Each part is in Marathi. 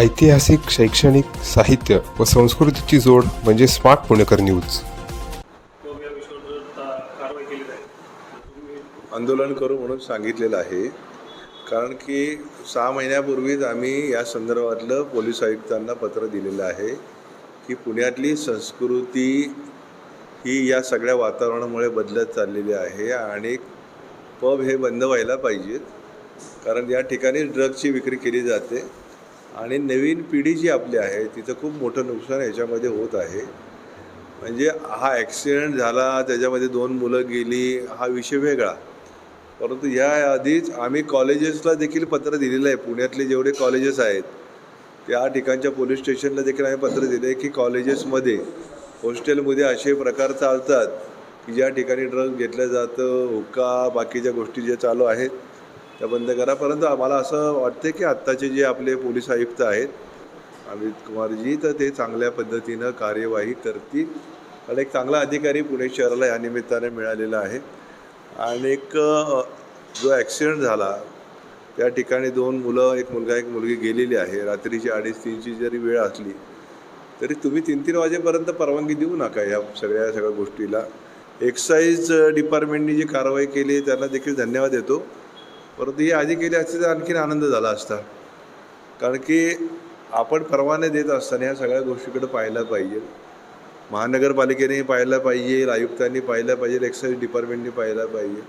ऐतिहासिक शैक्षणिक साहित्य व संस्कृतीची जोड म्हणजे स्मार्ट पुणेकर न्यूज. आंदोलन करू म्हणून सांगितलेलं आहे. कारण की सहा महिन्यापूर्वीच आम्ही या संदर्भातलं पोलीस आयुक्तांना पत्र दिलेलं आहे की पुण्यातली संस्कृती ही या सगळ्या वातावरणामुळे बदलत चाललेली आहे आणि पब हे बंद व्हायला पाहिजेत. कारण या ठिकाणी ड्रगची विक्री केली जाते. आणि नवीन पिढी जी आपली आहे तिचं खूप मोठं नुकसान याच्यामध्ये होत आहे. म्हणजे हा ॲक्सिडेंट झाला त्याच्यामध्ये दोन मुलं गेली हा विषय वेगळा. परंतु या आधीच आम्ही कॉलेजेसला देखील पत्र दिलेलं आहे. पुण्यातले जेवढे कॉलेजेस आहेत त्या ठिकाणच्या पोलीस स्टेशनला देखील आम्ही पत्र दिलं आहे की कॉलेजेसमध्ये हॉस्टेलमध्ये असे प्रकार चालतात की ज्या ठिकाणी ड्रग घेतलं जातं हुक्का बाकीच्या गोष्टी ज्या चालू आहेत त्या बंद करा. परंतु आम्हाला असं वाटते की आत्ताचे जे आपले पोलीस आयुक्त आहेत अमित कुमारजी तर ते चांगल्या पद्धतीनं कार्यवाही करतील. कारण एक चांगला अधिकारी पुणे शहराला या निमित्ताने मिळालेला आहे. आणि एक जो ॲक्सिडेंट झाला त्या ठिकाणी दोन मुलं एक मुलगा एक मुलगी गेलेली आहे. रात्रीची अडीच तीनची जरी वेळ असली तरी तुम्ही तीन तीन वाजेपर्यंत परवानगी देऊ नका या सगळ्या सगळ्या गोष्टीला. एक्साईज डिपार्टमेंटनी जी कारवाई केली त्यांना देखील धन्यवाद देतो. परंतु ही आधी केली असती तर आणखीन आनंद झाला असता. कारण की आपण परवाने देत असताना ह्या सगळ्या गोष्टीकडे पाहायला पाहिजे. महानगरपालिकेने पाहायला पाहिजे आयुक्तांनी पाहायला पाहिजे एक्साईज डिपार्टमेंटनी पाहायला पाहिजे.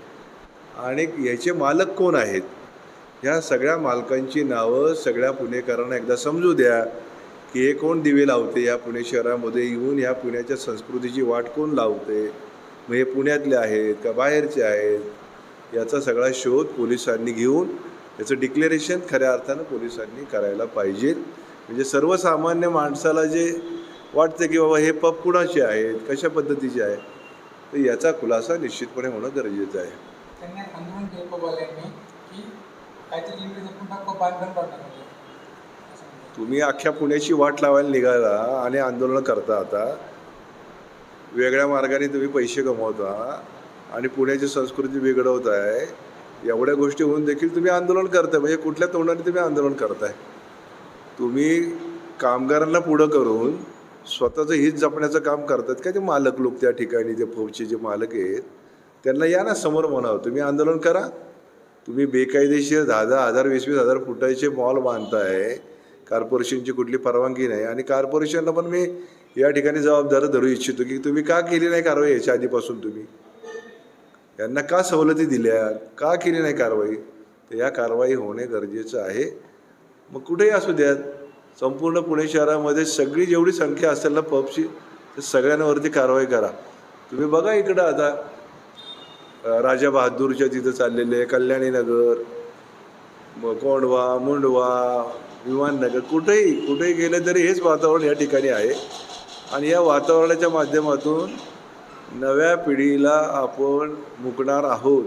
आणि याचे मालक कोण आहेत? ह्या सगळ्या मालकांची नावं सगळ्या पुणेकरांना एकदा समजू द्या की हे कोण दिवे लावते या पुणे शहरामध्ये? येऊन ह्या पुण्याच्या संस्कृतीची वाट कोण लावते? मग हे पुण्यातले आहेत का बाहेरचे आहेत? याचा सगळा शोध पोलिसांनी घेऊन याचं डिक्लेरेशन खऱ्या अर्थानं पोलिसांनी करायला पाहिजे. म्हणजे सर्वसामान्य माणसाला जे वाटतं की बाबा हे पब कुणाचे आहेत कशा पद्धतीचे आहेत तर याचा खुलासा निश्चितपणे होणं गरजेचं आहे. म्हणजे. तुम्ही अख्ख्या पुण्याची वाट लावायला निघाला आणि आंदोलन करता आता. वेगळ्या मार्गाने तुम्ही पैसे कमवता. आणि पुण्याची संस्कृती बिघडवत आहे. एवढ्या गोष्टी होऊन देखील तुम्ही आंदोलन करताय. म्हणजे कुठल्या तोंडाने तुम्ही आंदोलन करताय? तुम्ही कामगारांना पुढं करून स्वतःचं हित जपण्याचं काम करतात का? ते मालक लोक त्या ठिकाणी जे फौजचे जे मालक आहेत त्यांना या ना समोर म्हणावं. तुम्ही आंदोलन करा. तुम्ही बेकायदेशीर दहा दहा हजार वीस वीस हजार फुटाचे मॉल बांधताय. कॉर्पोरेशनची कुठली परवानगी नाही. आणि कॉर्पोरेशनला पण मी या ठिकाणी जबाबदार धरू इच्छितो की तुम्ही का केली नाही कारवाई याच्या आधीपासून तुम्ही? यांना का सवलती दिल्या? का केली नाही कारवाई? तर या कारवाई होणे गरजेचं आहे. मग कुठेही असू द्यात. संपूर्ण पुणे शहरामध्ये सगळी जेवढी संख्या असेल ना पबची तर सगळ्यांवरती कारवाई करा. तुम्ही बघा इकडं आता राजा बहादूरच्या तिथं चाललेले कल्याणीनगर मग कोंडवा मुंडवा विमाननगर कुठेही कुठेही गेलं तरी हेच वातावरण या ठिकाणी आहे. आणि या वातावरणाच्या माध्यमातून नव्या पिढीला आपण मुकणार आहोत.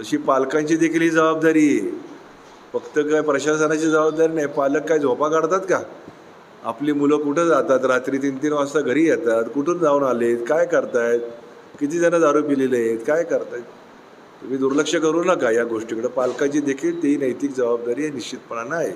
तशी पालकांची देखील ही जबाबदारी आहे. फक्त काय प्रशासनाची जबाबदारी नाही पालक काय झोपा काढतात का? आपली मुलं कुठं जातात? रात्री तीन तीन वाजता घरी येतात कुठून जाऊन आलेत? काय करतायत? किती जण दारू पिलेले आहेत? काय करतायत? तुम्ही दुर्लक्ष करू नका या गोष्टीकडे. पालकाची देखील ती नैतिक जबाबदारी आहे निश्चितपणानं आहे.